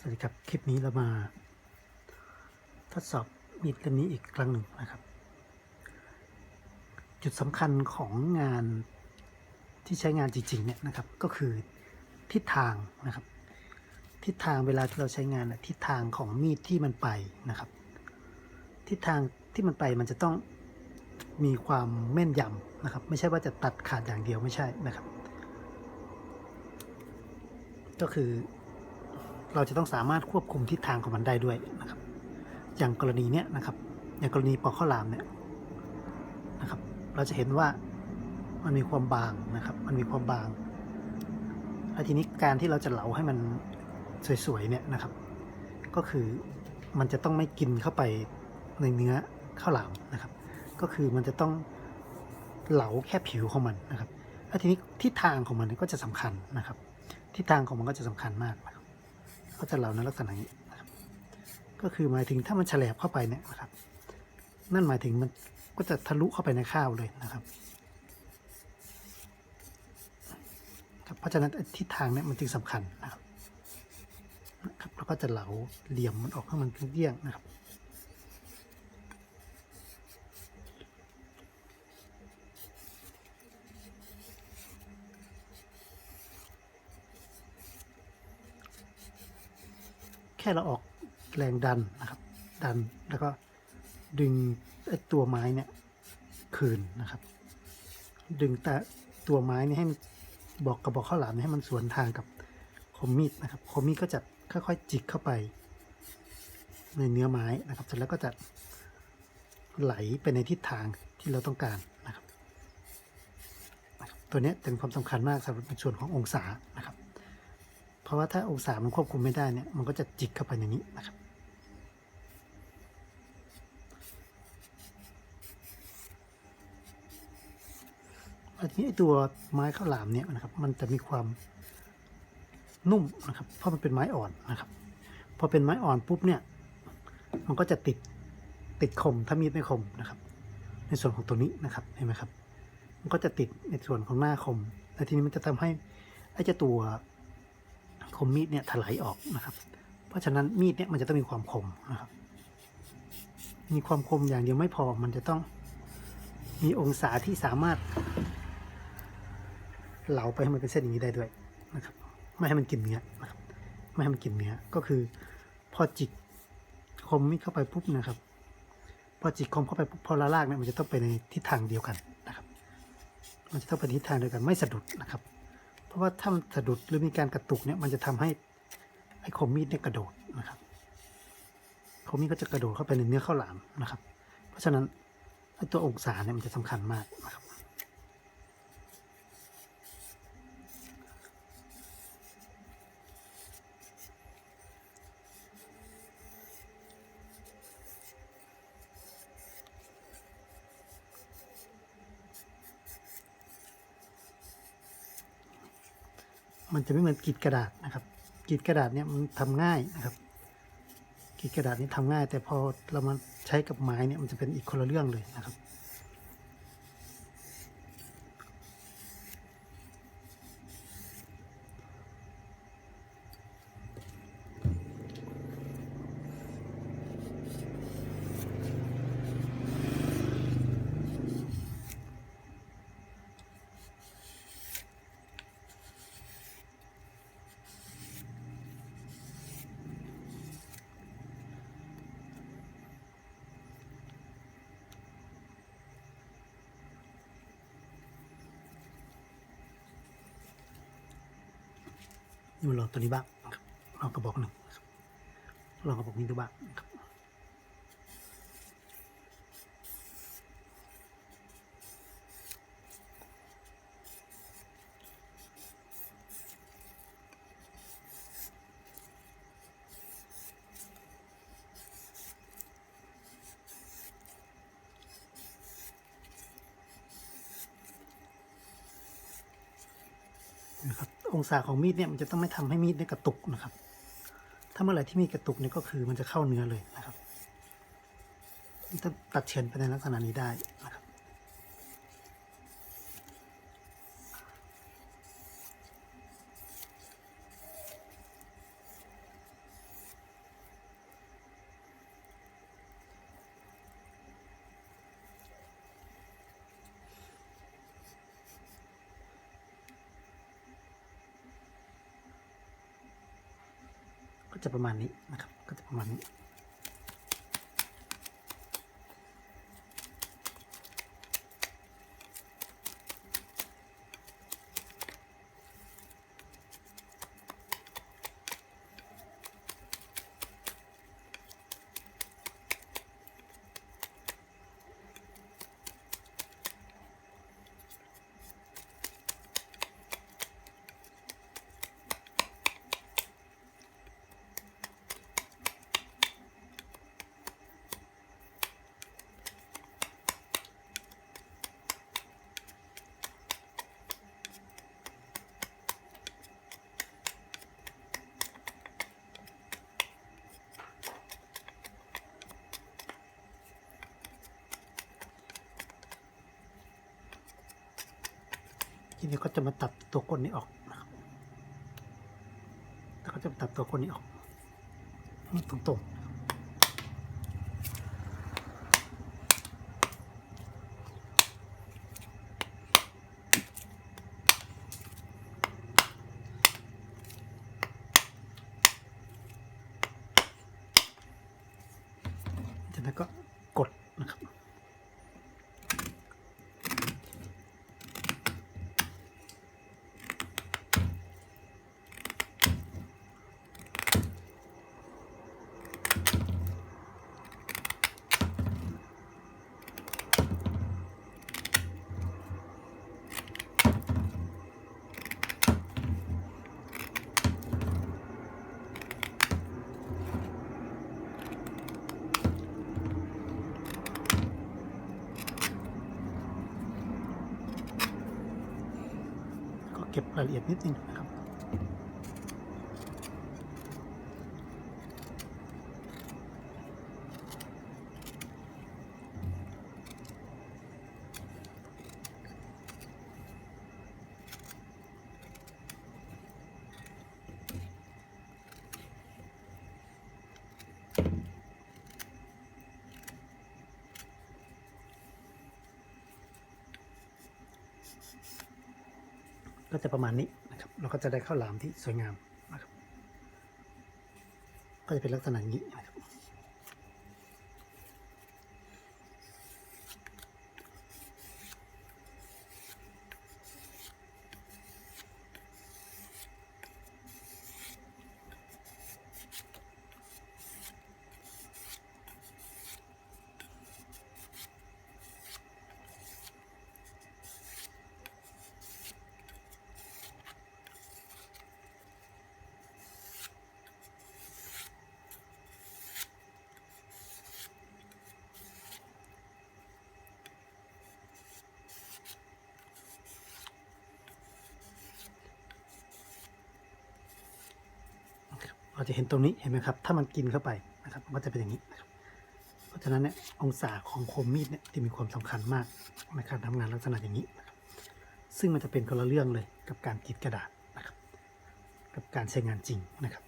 สวัสดีครับ คลิปนี้เรามาทดสอบมีดเล่มนี้อีกครั้งหนึ่งนะครับ จุดสำคัญของงานที่ใช้งานจริงๆเนี่ยนะครับ ก็คือทิศทางนะครับ ทิศทางเวลาที่เราใช้งานทิศทางของมีดที่มันไปนะครับ ทิศทางที่มันไปมันจะต้องมีความแม่นยำนะครับ ไม่ใช่ว่าจะตัดขาดอย่างเดียวไม่ใช่นะครับ ก็คือ เราจะต้องสามารถควบคุมทิศทางของมันได้ด้วยนะครับ อย่างกรณีเนี้ยนะครับ อย่างกรณีปอกข้าวหลามเนี่ยนะครับ เราจะเห็นว่ามันมีความบางนะครับ มันมีความบาง แล้วทีนี้การที่เราจะเหลาให้มันสวยๆเนี่ยนะครับ ก็คือมันจะต้องไม่กินเข้าไปในเนื้อข้าวหลามนะครับ ก็คือมันจะต้องเหลาแค่ผิวของมันนะครับแล้วทีนี้ทิศทางของมันก็จะสำคัญนะครับ ทิศทางของมันก็จะสำคัญมากนะครับ ก็จะเหลาในลักษณะนี้นะครับก็คือหมายถึงถ้ามันแฉลบเข้าไปเนี่ยนะครับ นั่นหมายถึงมันก็จะทะลุเข้าไปในข้าวเลยนะครับครับเพราะฉะนั้นทิศทางเนี่ยมันจึงสำคัญนะครับนะครับแล้วก็จะเหลาเหลี่ยมมันออกให้มันเลี่ยงๆนะครับ ค่เราออกแรงดันนะครับ ดันแล้วก็ดึงตัวไม้เนี่ยคืนนะครับ ดึงแต่ตัวไม้นี่ให้มันบอกกระบอกข้าวหลามนี่ให้มันสวนทางกับคมมีดนะครับคมมีดก็จะค่อยๆจิกเข้าไป ในเนื้อไม้นะครับเสร็จแล้วก็จะไหลไปในทิศทางที่เราต้องการนะครับ ตัวนี้เป็นความสำคัญมากสำหรับในส่วนขององศานะครับ เพราะว่าถ้าองศามันควบคุมไม่ได้เนี่ย มันก็จะจิกเข้าไปอย่างนี้นะครับ อันนี้ไอ้ตัวไม้ข้าวหลามเนี่ยนะครับ มันจะมีความนุ่มนะครับ เพราะมันเป็นไม้อ่อนนะครับ พอเป็นไม้อ่อนปุ๊บเนี่ย มันก็จะติดติดคมถ้ามีดไม่คมนะครับ ในส่วนของตัวนี้นะครับ เห็นไหมครับ มันก็จะติดในส่วนของหน้าคม และทีนี้มันจะทำให้ไอ้เจ้าตัว คมมีดเนี่ยถลายออกนะครับ เพราะฉะนั้นมีดเนี่ยมันจะต้องมีความคมนะครับ มีความคมอย่างเดียวไม่พอมันจะต้องมีองศาที่สามารถเหลาไปให้มันเป็นเส้นอย่างนี้ได้ด้วยนะครับ ไม่ให้มันกินเนื้อนะครับไม่ให้มันกินเนื้อก็คือพอจิกคมมีดเข้าไปปุ๊บนะครับ พอจิกคมเข้าไปปุ๊บพอละลากเนี่ยมันจะต้องไปในทิศทางเดียวกันนะครับ มันจะต้องไปทิศทางเดียวกันไม่สะดุดนะครับ เพราะว่าถ้ามันสะดุดหรือมีการกระตุกเนี่ยมันจะทำให้ไอ้คมมีดเนี่ยกระโดดนะครับคมมีดก็จะกระโดดเข้าไปในเนื้อข้าวหลามนะครับ เพราะฉะนั้นตัวองศาเนี่ยมันจะสำคัญมากนะครับ มันจะไม่เหมือนกรีดกระดาษนะครับกรีดกระดาษเนี่ยมันทำง่ายนะครับกรีดกระดาษนี่ทำง่าย แต่พอเรามาใช้กับไม้เนี่ยมันจะเป็นอีกคนละเรื่องเลยนะครับ นี่มาลองตัวนี้บ้างครับลองกระบอกหนึ่งลองกระบอกนี้ดูบ้างครับนะครับ องศาของมีดเนี่ยมันจะต้องไม่ทำให้มีดเนี่ยกระตุกนะครับ ถ้าเมื่อไหร่ที่มีกระตุกเนี่ยก็คือมันจะเข้าเนื้อเลยนะครับมันจะตัดเฉือนไปในลักษณะนี้ได้นะครับ ก็จะประมาณนี้นะครับ ก็จะประมาณนี้ นี้ก็จะมาตัดตัวก้นนี้ออกนะครับแล้วก็จะตัดตัวก้นนี้ออกให้ตรงๆจากนั้นก็กดนะครับ ก็ เก็บรายละเอียดนิดนึงนะครับ ก็จะประมาณนี้นะครับ เราก็จะได้ข้าวหลามที่สวยงามนะครับ ก็จะเป็นลักษณะนี้นะครับ เราจะเห็นตรงนี้เห็นไหมครับ ถ้ามันกินเข้าไปนะครับ มันจะเป็นอย่างนี้นะครับเพราะฉะนั้นเนี่ยองศาของคมมีดเนี่ยจะมีความสำคัญมากในการทำงานลักษณะอย่างนี้นะครับซึ่งมันจะเป็นคนละเรื่องเลยกับการกรีดกระดาษนะครับ กับการใช้งานจริงนะครับ